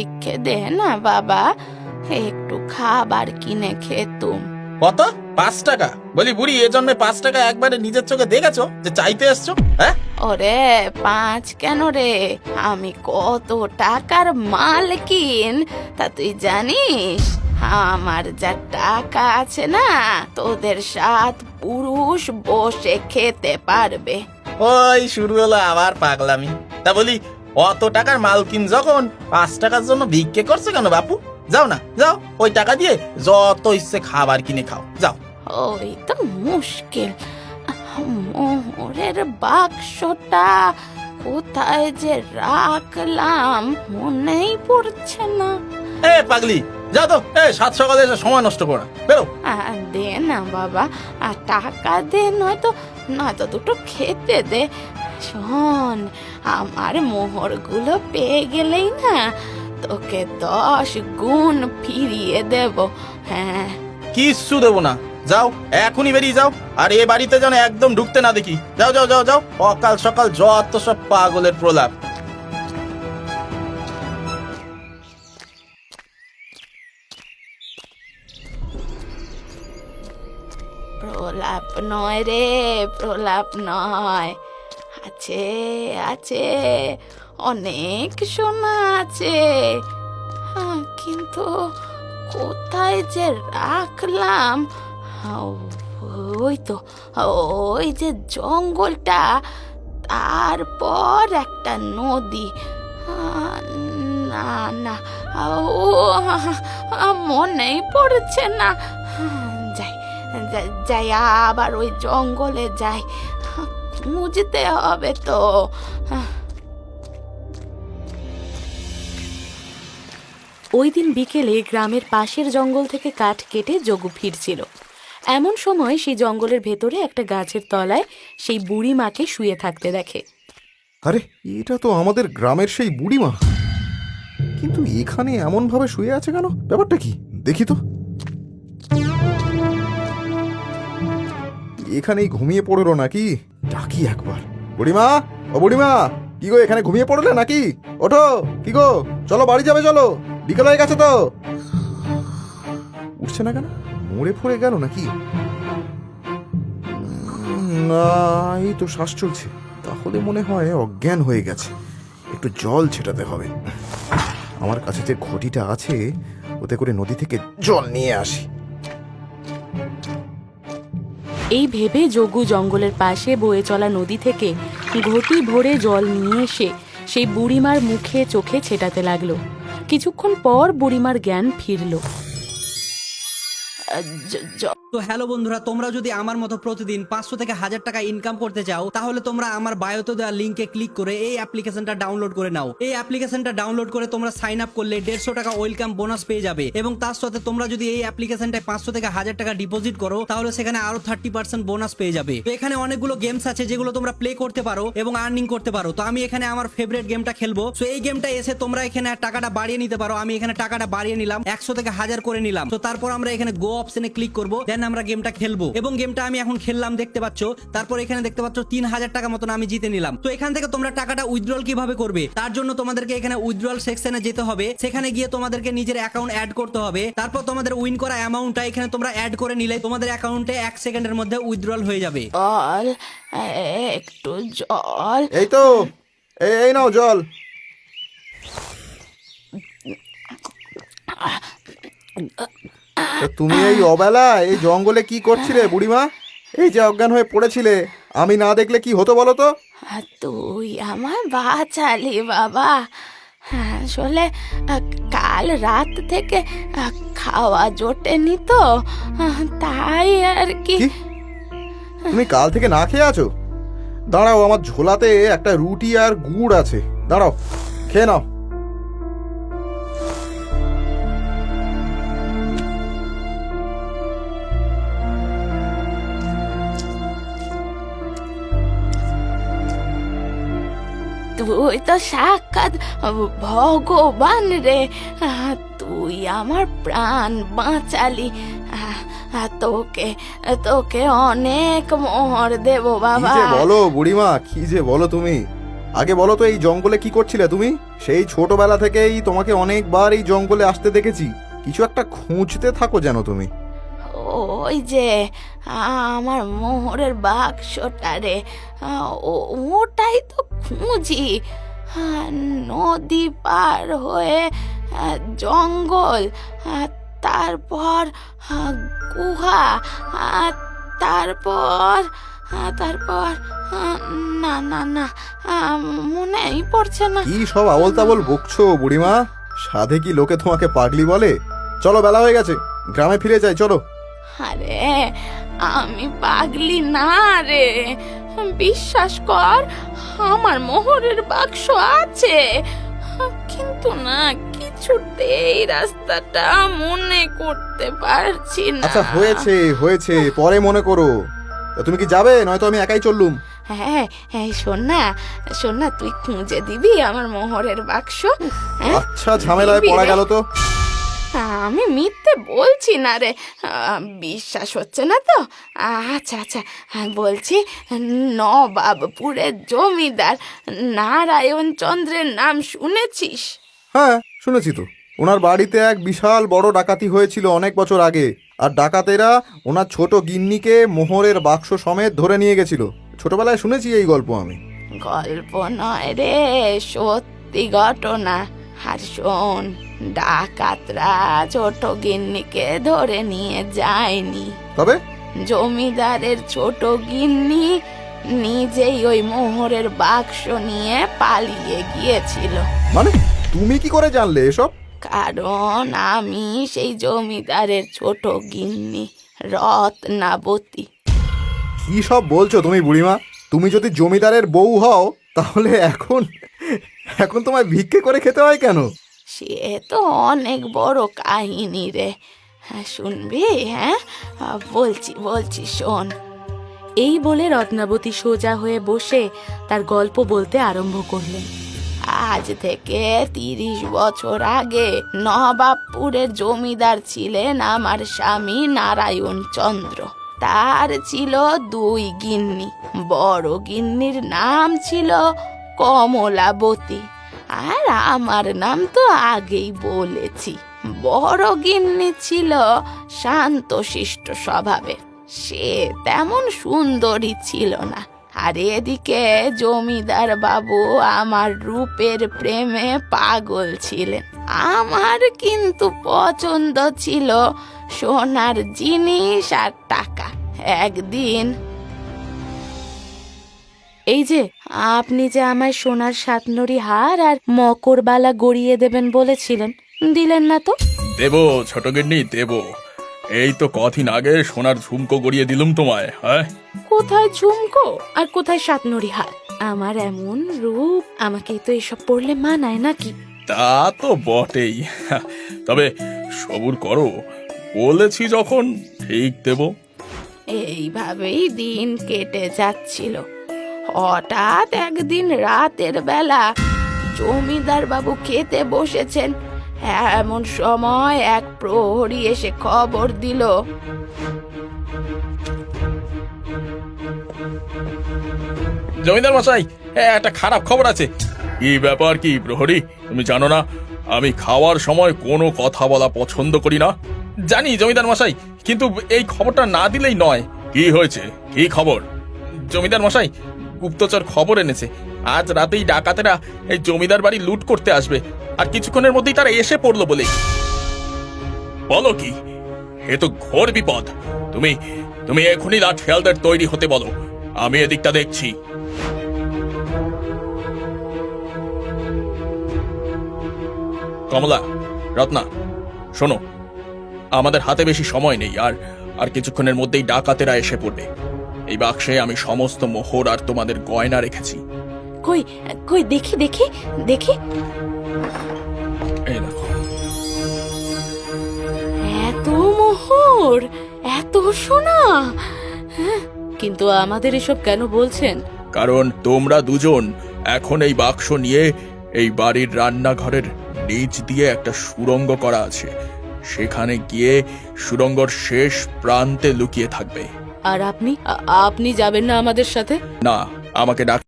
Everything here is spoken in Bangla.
ভিক্ষে দে না বাবা? একটু খাবার কিনে খেতুম কত? পাঁচ টাকা? বলি বুড়ি এ জন্মে পাঁচ টাকা একবারে নিজের চোখে দেখেছ? যে চাইতে এসছো? হ্যাঁ? ওরে পাঁচ কেন রে? আমি কত টাকার মালকিন তা তুই জানিস? আমার যা টাকা আছে না তোদের সাত পুরুষ বসে খেতে পারবে। ওই শুরু হলো আবার পাগলামি। তা বলি অত টাকার মালকিন যখন পাঁচ টাকার জন্য ভিক্ষে করছে কেন বাপু? যাও না যাও ওই টাকা দিয়ে যত ইচ্ছে খাবার কিনে খাও যাও। ওই তো মুশকিল। মোহরের বাক্সটা কোথায় যে রাখলাম মনেই পড়ছে না। এ পাগলি যাও তো এ সাত সকালে এসে সময় নষ্ট করো বেরো। দে না বাবা আর টাকা দে নয়তো নয়তো দুটো খেতে দে। শোন আমার মোহরগুলো পেয়ে গেলেই না তোকে দশ গুণ ফিরিয়ে দেব। হ্যাঁ। কিচ্ছু দেবো না। যাও এখনই বেরিয়ে যাও আর এ বাড়িতে যেন একদম ঢুকতে না দেখি। যাও যাও যাও যাও অকাল সকাল যত সব পাগলের প্রলাপ। প্রলাপ নয় রে প্রলাপ নয়। আছে আছে, অনেক সোনা আছে। কিন্তু কোথায় যে রাখলাম? ওই তো, ওই যে জঙ্গলটা, তারপর একটা নদী। না না, ও, মনেই পড়ছে না। যাই যাই, আবার ওই জঙ্গলে যাই। মুজতে হবে তো। ওই দিন বিকেলে গ্রামের পাশের জঙ্গল থেকে কাঠ কেটে যোগু ফিরছিল। এমন সময় সেই জঙ্গলের ভেতরে একটা গাছের তলায় সেই বুড়ি মাকে শুয়ে থাকতে দেখে। আরে এটা তো আমাদের গ্রামের সেই বুড়িমা কিন্তু এখানে এমনভাবে শুয়ে আছে কেন? ব্যাপারটা কি? দেখি তো। এখানেই ঘুমিয়ে পড়ল নাকি? ডাকি একবার। বুড়িমা, ও বুড়িমা, কি গো, এখানে ঘুমিয়ে পড়লে নাকি? ওঠো, কি গো, চলো, বাড়ি যাবে, চলো। বিকেল হয়ে গেছে তো। উঠছে না কেন? মরে পড়ে গেল নাকি? এই তো শ্বাস চলছে। তাহলে মনে হয় অজ্ঞান হয়ে গেছে। একটু জল ছেটাতে হবে। আমার কাছে যে ঘটিটা আছে, ওতে করে নদী থেকে জল নিয়ে আসি। এই ভেবে যোগু জঙ্গলের পাশে বয়ে চলা নদী থেকে ঘটি ভরে জল নিয়ে এসে সেই বুড়িমার মুখে চোখে ছেটাতে লাগল। কিছুক্ষণ পর বুড়িমার জ্ঞান ফিরল। তো হ্যালো বন্ধুরা, তোমরা যদি আমার মতো প্রতিদিন পাঁচশো থেকে হাজার টাকা ইনকাম করতে চাও, তাহলে তোমরা আমার বায়োতে দেওয়া লিঙ্কে ক্লিক করে এই অ্যাপ্লিকেশনটা ডাউনলোড করে নাও। এই অ্যাপ্লিকেশনটা ডাউনলোড করে তোমরা সাইন আপ করলে দেড়শো টাকা ওয়েলকাম বোনাস পেয়ে যাবে এবং তার সাথে তোমরা যদি এই অ্যাপ্লিকেশনটায় পাঁচশো থেকে হাজার টাকা ডিপোজিট করো, তাহলে সেখানে আরও থার্টি পার্সেন্ট বোনাস পেয়ে যাবে। তো এখানে অনেকগুলো গেমস আছে যেগুলো তোমরা প্লে করতে পারো এবং আর্নিং করতে পারো। তো আমি এখানে আমার ফেভারিট গেমটা খেলব। তো এই গেমটা এসে তোমরা এখানে টাকাটা বাড়িয়ে নিতে পারো। আমি এখানে টাকাটা বাড়িয়ে নিলাম, একশো থেকে হাজার করে নিলাম। তো তারপর আমরা এখানে গো অপশনে ক্লিক করব দেন আমরা গেমটা খেলব। এবং গেমটা আমি এখন খেললাম দেখতে পাচ্ছ? তারপর এখানে দেখতে পাচ্ছ তিন হাজার টাকা মতন আমি জিতে নিলাম। তো এখান থেকে তোমরা টাকাটা উইথড্রল কীভাবে করবে? তার জন্য তোমাদেরকে এখানে উইথড্রল সেকশনে যেতে হবে। সেখানে গিয়ে তোমাদেরকে নিজের অ্যাকাউন্ট অ্যাড করতে হবে। তারপর তোমাদের উইন করা অ্যামাউন্টটা এখানে তোমরা অ্যাড করে নিলে তোমাদের অ্যাকাউন্টে এক সেকেন্ডের মধ্যে উইথড্রল হয়ে যাবে। জল একটু জল। এই তো এই এই নাও জল। তুমি এই অবেলা এই জঙ্গলে কি করছিলে বুড়িমা? এই যে অজ্ঞান হয়ে পড়েছিলে আমি না দেখলে কি হতো বলো তো? তুই আমার বাঁচালি বাবা। হ্যাঁ, আসলে কাল রাত থেকে খাওয়া জোটেনি তো তাই আর কি? তুমি কাল থেকে না খেয়ে আছো? দাঁড়াও আমার ঝোলাতে একটা রুটি আর গুড় আছে। দাঁড়াও খেয়ে নাও। তুই তো সাক্ষাৎ, ভগবান রে। তুই আমার প্রাণ বাঁচালি। তোকে তোকে অনেক মোহর দেব বাবা। বলো বুড়িমা, কি যে বলো তুমি? আগে বলো তো এই জঙ্গলে কি করছিলে তুমি? সেই ছোটবেলা থেকেই তোমাকে অনেকবার এই জঙ্গলে আসতে দেখেছি। কিছু একটা খুঁজতে থাকো যেন তুমি। ওই যে আমার মোহরের বাক্সটা রে ওটাই তো খুঁজি। নদী পার হয়ে জঙ্গল তারপর গুহা তারপর তারপর না না না মনেই পড়ছে না। কি সব আবল তাবল বকছো বুড়িমা? সাধে কি লোকে তোমাকে পাগলি বলে? চলো বেলা হয়ে গেছে, গ্রামে ফিরে যাই, চলো। আরে আমি পাগলি না রে। বিশ্বাস কর আমার মোহরের বাক্স আছে। কিন্তু না কিছুতেই রাস্তাটা মনে করতে পারছি না। আচ্ছা হয়েছে হয়েছে পরে মনে করো। তুমি কি যাবে? নয়তো আমি একাই চললুম। হ্যাঁ হ্যাঁ শোন না শোন না তুই খুঁজে দিবি আমার মোহরের বাক্স হ্যাঁ? আচ্ছা ঝামেলায় পড়া গেল তো। আমি মিথ্যে বলছি না রে। বিশ্বাস হচ্ছে না তো? আচ্ছা আচ্ছা বলছি নবাবপুরের জমিদার নারায়ণ চন্দ্রের নাম শুনেছিস? হ্যাঁ শুনেছি তো। ওনার বাড়িতে এক বিশাল বড় ডাকাতি হয়েছিল অনেক বছর আগে আর ডাকাতেরা ওনার ছোট গিন্নিকে মোহরের বাক্স সমেত ধরে নিয়ে গেছিল। ছোটবেলায় শুনেছি এই গল্প আমি। গল্প নয় রে সত্যি ঘটনা। আর শোন ডাকাতরা ছোট গিন্নিকে ধরে নিয়ে যায়নি। তবে? জমিদারের ছোট গিন্নি নিজেই ওই মোহরের বাক্স নিয়ে পালিয়ে গিয়েছিল। মানে তুমি কি করে জানলে এসব? কারণ আমি সেই জমিদারের ছোট গিন্নি রত্নাবতী। কি সব বলছো তুমি বুড়িমা? তুমি যদি জমিদারের বউ হও তাহলে এখন এখন তোমায় ভিক্ষে করে খেতে হয় কেন? সে তো অনেক বড় কাহিনী রে। হ্যাঁ শুনবি হ্যাঁ? বলছি বলছি, শোন। এই বলে রত্নাবতী সোজা হয়ে বসে তার গল্প বলতে আরম্ভ করলেন। আজ থেকে তিরিশ বছর আগে নবাবপুরের জমিদার ছিলেন আমার স্বামী নারায়ণ চন্দ্র। তার ছিল দুই গিন্নি। বড় গিন্নির নাম ছিল কমলাবতী। আর আমার নাম তো আগেই বলেছি। বড় গিন্নি ছিল শান্তশিষ্ট স্বভাবের সে তেমন সুন্দরী ছিল না। আর এদিকে জমিদার বাবু আমার রূপের প্রেমে পাগল ছিলেন। আমার কিন্তু পছন্দ ছিল সোনার জিনিস আর টাকা। একদিন এই যে আপনি যে আমায় সোনার সাতনরি হার আর মকরবালা গড়িয়ে দেবেন বলেছিলেন দিলেন না তো? দেব ছোট গিন্নি দেব। এই তো কদিন আগে সোনার ঝুমকো গড়িয়ে দিলুম তোমায় হ্যাঁ? কোথায় ঝুমকো আর কোথায় সাতনরি হার? আমার এমন রূপ আমাকে তো এসব পড়লে মানায় নাকি? তা তো বটেই। তবে সবুর করো বলেছি যখন ঠিক দেব। এইভাবেই দিন কেটে যাচ্ছিল। হঠাৎ একদিন রাতের বেলা জমিদার বাবু খেতে বসেছেন। এমন সময় এক প্রহরী এসে খবর দিল। জমিদার মশাই এ, একটা খারাপ খবর আছে। কি ব্যাপার কি প্রহরী? তুমি জানো না আমি খাওয়ার সময় কোনো কথা বলা পছন্দ করি না। জানি জমিদার মশাই কিন্তু এই খবরটা না দিলেই নয়। কি হয়েছে? কি খবর? জমিদার মশাই গুপ্তচর খবর এনেছে। আজ রাতেই ডাকাতেরা এই জমিদার বাড়ি লুট করতে আসবে। আর কিছুক্ষণের মধ্যেই তারা এসে পড়ল বলে। বলো কি? এ তো ঘোর বিপদ। তুমি তুমি এখনই লাঠিয়ালদের তৈরি হতে বলো। আমি এদিকটা দেখছি। কমলা, রত্না, শোনো। আমাদের হাতে বেশি সময় নেই। আর আর কিছুক্ষণের মধ্যেই ডাকাতেরা এসে পড়বে। এই বাক্সে আমি সমস্ত মোহর আর তোমাদের গয়না রেখেছি। কই কই দেখি দেখি দেখি। এই দেখো। এত মোহর এত সোনা। হ্যাঁ, কিন্তু আমাদের এসব কেন বলছেন? কারণ তোমরা দুজন এখন এই বাক্স নিয়ে এই বাড়ির রান্নাঘরের নিচ দিয়ে একটা সুড়ঙ্গ করা আছে। সেখানে গিয়ে সুড়ঙ্গর শেষ প্রান্তে লুকিয়ে থাকবে। আর আপনি আপনি যাবেন না আমাদের সাথে? না আমাকে ডাক